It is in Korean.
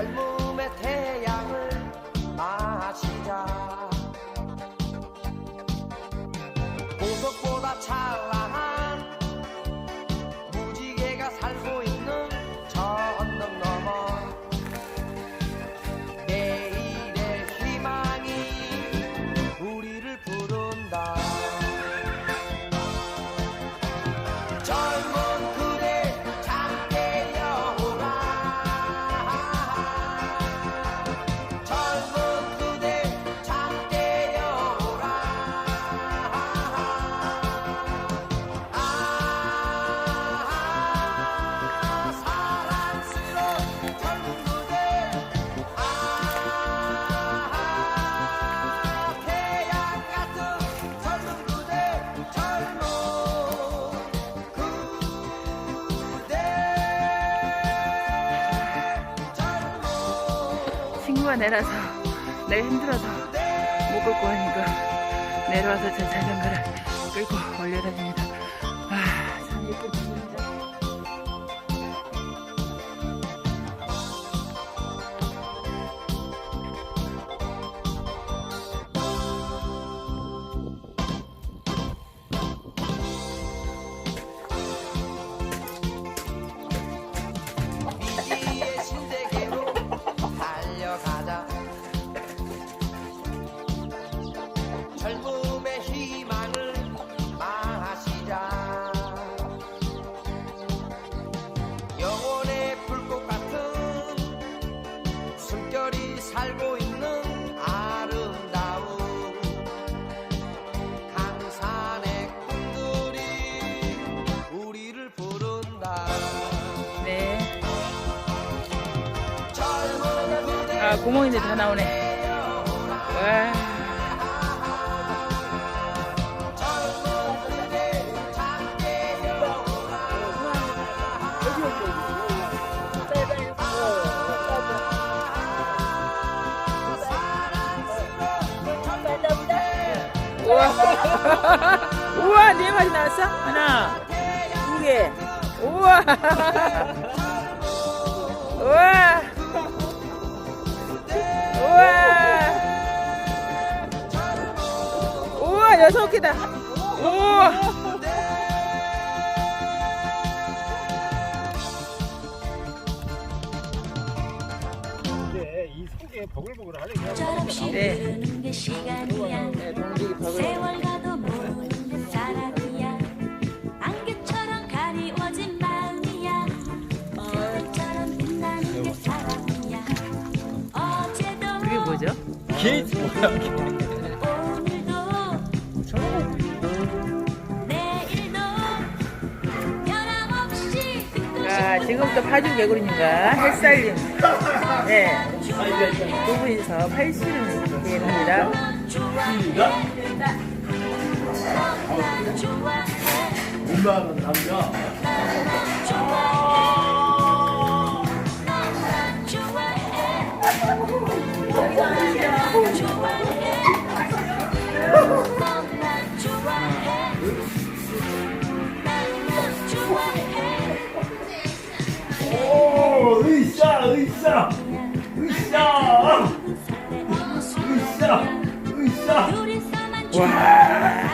젊음의 태양을 마시자. 보석보다 찰나 친구가 내려서 내가 힘들어서 못 걷고 하니까 내려와서 저 자전거를 끌고 올려다닙니다. 아, 참 예쁜 친구입니 살고 있는 아름다운 강산의 꿈들이 우리를 부른다 네. 아, 구멍인데 다 나오네. 우와. 우와, 네 마리 나왔어? 하나, 두 개. 우와. 우와. 우와. 우와, 여섯 개다. 우와. 이 속에 보글보글하네. 그냥 네. 흐르는 게 시간이야 네. 세월 가도 모르는 게 사랑이야 안개처럼 가리워진 마음이야 별처럼 빛나는 게 사랑이야 어제도 그게 뭐죠? 게이트 뭐야? 자, 지금부터 파주 개구리님과 햇살님. 네. 두 분이서 팔씨름 기회합니다. 운동 으쌰, 으쌰, 으쌰, 으쌰, 으쌰. 와.